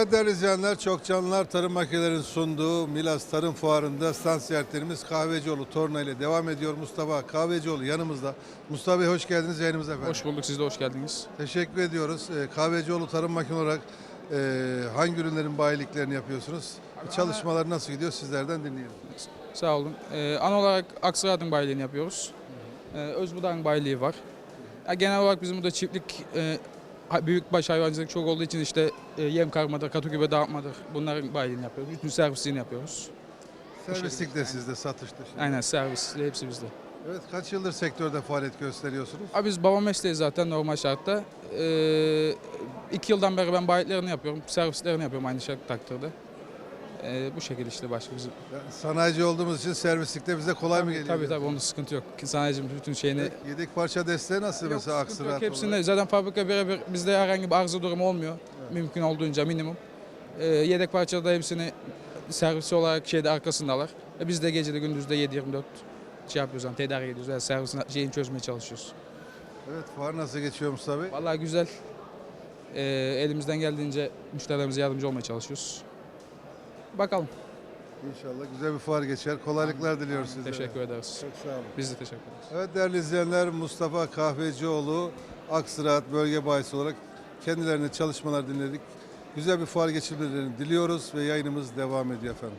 Değerli izleyenler, Çok Canlılar Tarım Makinelerinin sunduğu Milas Tarım Fuarı'nda stand ziyaretlerimiz Kahvecioğlu Torna ile devam ediyor. Mustafa Kahvecioğlu yanımızda. Mustafa Bey hoş geldiniz yayınımıza efendim. Hoş bulduk, siz de hoş geldiniz. Teşekkür ediyoruz. Ee, Kahvecioğlu Tarım Makine olarak e, hangi ürünlerin bayiliklerini yapıyorsunuz? Çalışmalar nasıl gidiyor sizlerden dinleyelim. Sağ olun. Ee, ana olarak Aksaray'ın bayiliğini yapıyoruz. Ee, Özbudak bayiliği var. Ya, genel olarak bizim burada çiftlik, e, büyükbaş hayvancılık çok olduğu için işte e, yem karmadır, katı gübre dağıtmadır. Bunların bayiliğini yapıyoruz. Bütün servisliğini yapıyoruz. Servislik de sizde, satış dışında. Aynen servisli hepsi bizde. Evet, kaç yıldır sektörde faaliyet gösteriyorsunuz? Abi biz baba mesleği zaten normal şartta. Ee, iki yıldan beri ben bayiliklerini yapıyorum, servislerini yapıyorum aynı şart takdirde. Ee, bu şekilde işte başka bizim. Yani sanayici olduğumuz için servislikte bize kolay mı geliyor? Tabii tabii onda sıkıntı yok. Sanayicimiz bütün şeyini Yedek- Yedek parça desteği nasıl Yok, mesela sıkıntı yok. aksırat Hepsinde zaten fabrika birebir bizde herhangi bir arıza durumu olmuyor. Mümkün olduğunca minimum. Ee, yedek parçada hepsini servisi olarak şeyde arkasındalar. E, biz de gecede gündüzde 7-24 şey yapıyoruz yani tedarik ediyoruz. Yani servisin şeyini çözmeye çalışıyoruz. Evet, fuar nasıl geçiyor Mustafa Bey? Vallahi güzel. Ee, elimizden geldiğince müşterilerimize yardımcı olmaya çalışıyoruz. Bakalım. İnşallah güzel bir fuar geçer. Kolaylıklar diliyoruz sizlere. Teşekkür ederiz. Çok sağ olun. Biz de teşekkür ederiz. Evet değerli izleyenler Mustafa Kahvecioğlu Aksırahat Bölge Bayisi olarak kendilerine çalışmalar dinledik. Güzel bir fuar geçirmelerini diliyoruz ve yayınımız devam ediyor efendim.